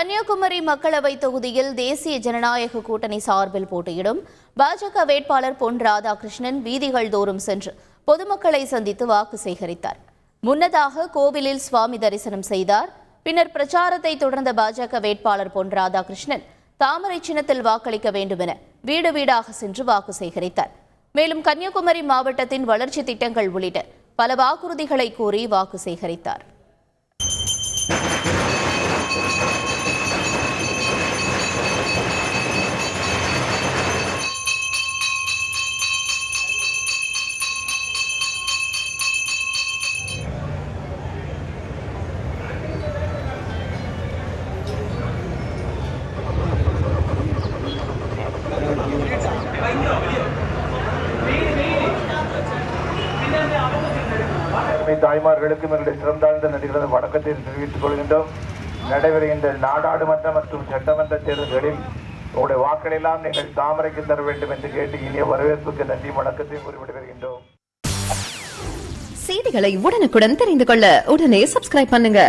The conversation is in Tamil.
கன்னியாகுமரி மக்களவை தொகுதியில் தேசிய ஜனநாயக கூட்டணி சார்பில் போட்டியிடும் பாஜக வேட்பாளர் பொன் ராதாகிருஷ்ணன் வீதிகள் தோறும் சென்று பொதுமக்களை சந்தித்து வாக்கு சேகரித்தார். முன்னதாக கோவிலில் சுவாமி தரிசனம் செய்தார். பின்னர் பிரச்சாரத்தை தொடர்ந்த பாஜக வேட்பாளர் பொன் ராதாகிருஷ்ணன் தாமரை சின்னத்தில் வாக்களிக்க வேண்டும் என வீடு வீடாக சென்று வாக்கு சேகரித்தார். மேலும் கன்னியாகுமரி மாவட்டத்தின் வளர்ச்சி திட்டங்கள் உள்ளிட்ட பல வாக்குறுதிகளை கூறி வாக்கு சேகரித்தார். அருமை தாய்மார்களுக்கும் எங்களுடைய சிறந்தாழ்ந்த நடிகளது வணக்கத்தை தெரிவித்துக் கொள்கின்றோம். நடைபெறுகின்ற நாடாளுமன்ற மற்றும் சட்டமன்ற தேர்தல்களில் உங்களுடைய வாக்களெல்லாம் நீங்கள் தாமரைக்கு தர வேண்டும் என்று கேட்டு இனிய வரவேற்புக்கு நன்றி வணக்கத்தையும் குறிப்பிட்டு வருகின்றோம் செய்திகளை உடனுக்குடன் தெரிந்து கொள்ள உடனே சப்ஸ்கிரைப் பண்ணுங்க.